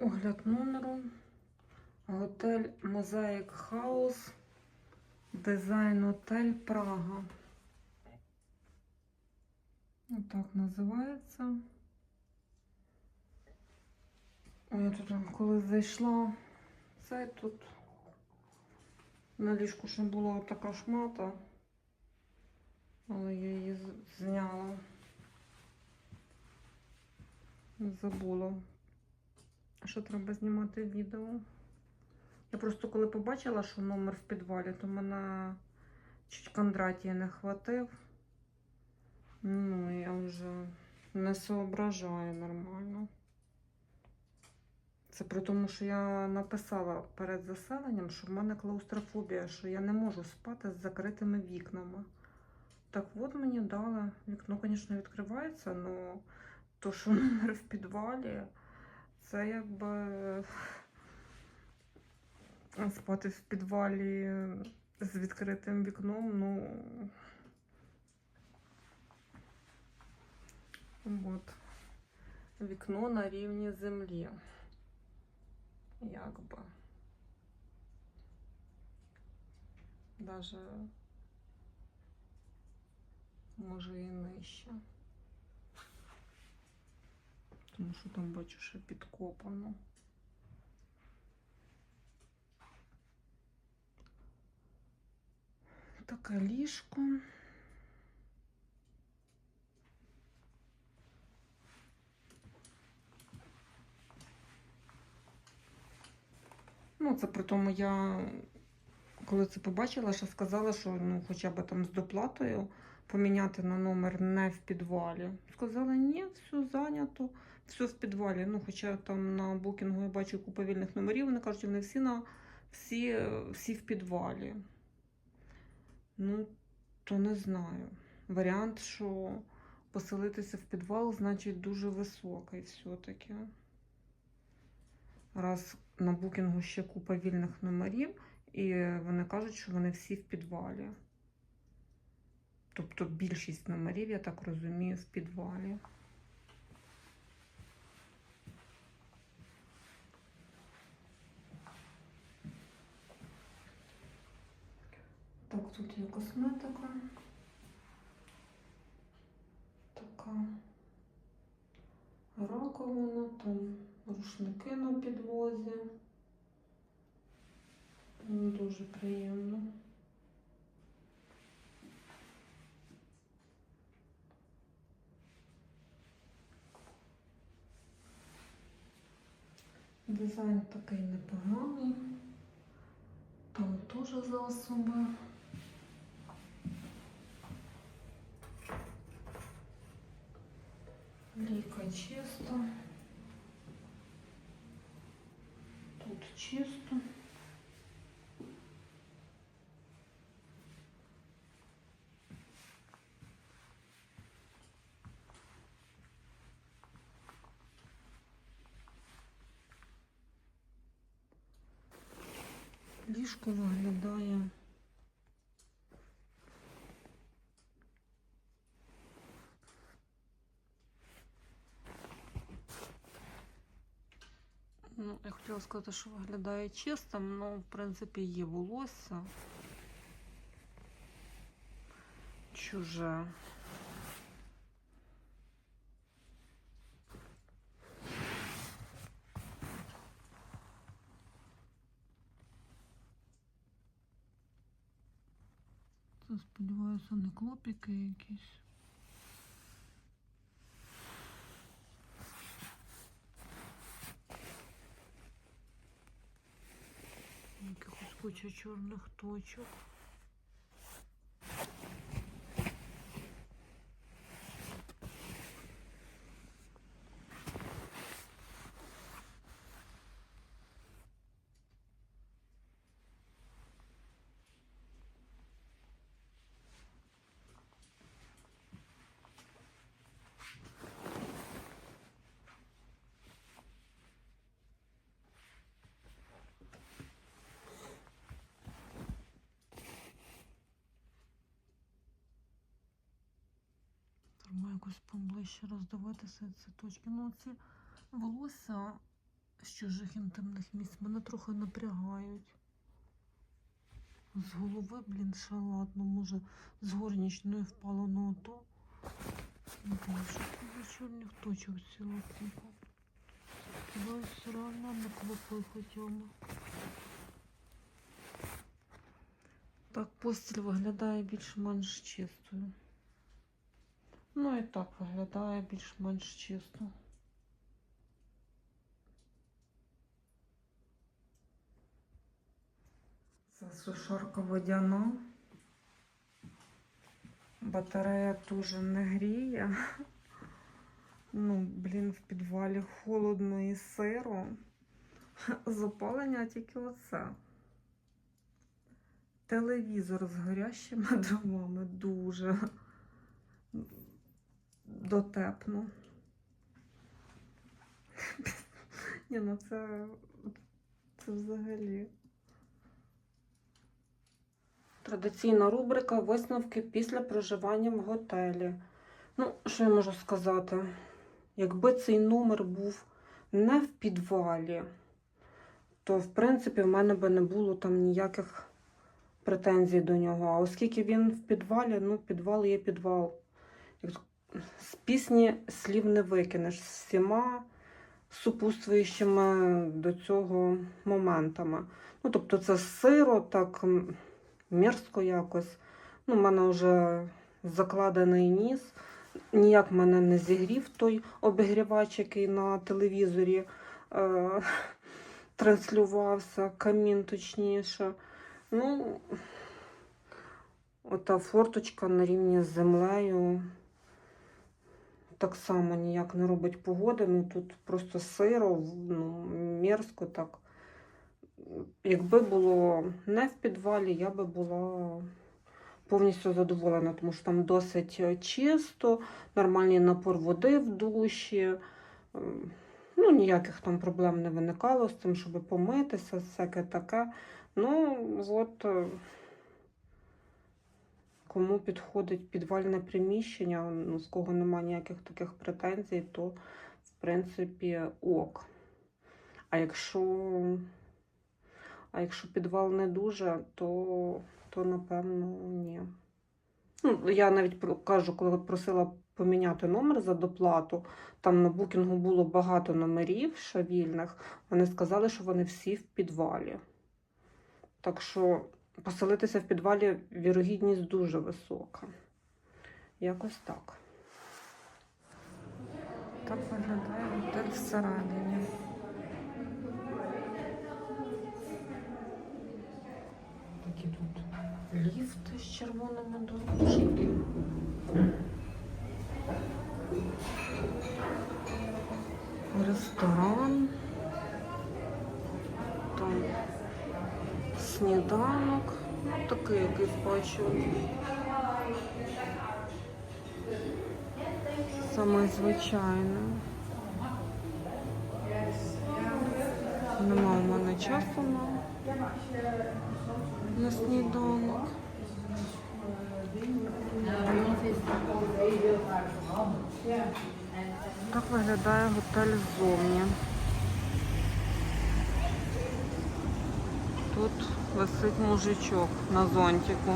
Огляд номеру. Готель Мозаїк Хаус. Дизайн Отель Прага. Отак називається. Я тут коли зайшла, це тут на ліжку ще була така шмата, але я її зняла. Забула. Що треба знімати відео? Я просто коли побачила, що номер в підвалі, то мене чуть Кондратія не хватив. Ну, я вже не соображаю нормально. Це при тому, що я написала перед заселенням, що в мене клаустрофобія, що я не можу спати з закритими вікнами. Так от мені дали. Вікно, звісно, відкривається, але то, що номер в підвалі, це якби спати в підвалі з відкритим вікном, ну. От. Вікно на рівні землі. Якби. Даже може і нижче. Тому що там бачу, що підкопано. Таке ліжко. Ну, це при тому я, коли це побачила, ще сказала, що ну, хоча б там з доплатою поміняти на номер не в підвалі. Сказала, ні, все зайнято, все в підвалі. Ну, хоча там на букінгу я бачу купу вільних номерів, вони кажуть, вони всі на всі, всі в підвалі. Ну, то не знаю. Варіант, що поселитися в підвал, значить, дуже високий все-таки. Раз на букінгу ще купа вільних номерів, і вони кажуть, що вони всі в підвалі. Тобто більшість номерів, я так розумію, в підвалі. Так, тут є косметика. Така раковина, там рушники на підлозі. Ну, Дуже приємно. Дизайн такий непоганий. Там теж засоби. Ліка чисто. Тут чисто. Ліжко виглядає. Ну, я хотіла сказати, що виглядає чистим, ну, в принципі, є волосся. Чуже. Це, не клопіки якісь. Якихось куча чорних точок. Треба якось поближче роздивитися ці точки. Ну, ці волосся з чужих інтимних місць мене трохи напрягають. З голови, блін, ще ладно, може, з горнічної впало на ото. Боже, чорних точок ціла купа. Сподіваюсь, реально не клопи хоча. Так, постіль виглядає більш-менш чистою. Ну і так виглядає більш-менш чисто. Це сушарка водяна. Батарея теж не гріє. Ну, блін, в підвалі холодно і сиро. Запалення тільки оце. Телевізор з горящими дровами дуже дотепно. Ні, ну це, це взагалі. Традиційна рубрика висновки після проживання в готелі. Ну, що я можу сказати? Якби цей номер був не в підвалі, то в принципі в мене би не було там ніяких претензій до нього. А оскільки він в підвалі, ну, підвал є підвал. З пісні слів не викинеш з всіма супутствуючими до цього моментами. Ну, тобто, це сиро, так мерзко якось. Ну, в мене вже закладений ніс. Ніяк мене не зігрів той обігрівач, який на телевізорі е, транслювався, камін точніше. Ну, ота форточка на рівні з землею так само ніяк не робить погоди. Ну тут просто сиро, ну, мерзко так. Якби було не в підвалі, я би була повністю задоволена, тому що там досить е, чисто, нормальний напор води в душі. Ем, Ну, ніяких там проблем не виникало з тим, щоб помитися, всяке таке. Ну, от е, кому підходить підвальне приміщення, ну, з кого немає ніяких таких претензій, то в принципі ок. А якщо, а якщо підвал не дуже, то, то напевно ні. Ну, я навіть кажу, коли просила поміняти номер за доплату, там на букінгу було багато номерів ще вільних. Вони сказали, що вони всі в підвалі. Так що поселитися в підвалі вірогідність дуже висока. Якось так. Так виглядає готель всередині. Такі тут ліфти з червоними дорожками. Ресторан. Там сніданок. Такий якийсь бачу. Саме звичайне. Нема у мене часу на, на сніданок. Так виглядає готель ззовні. Тут висить мужичок на зонтику.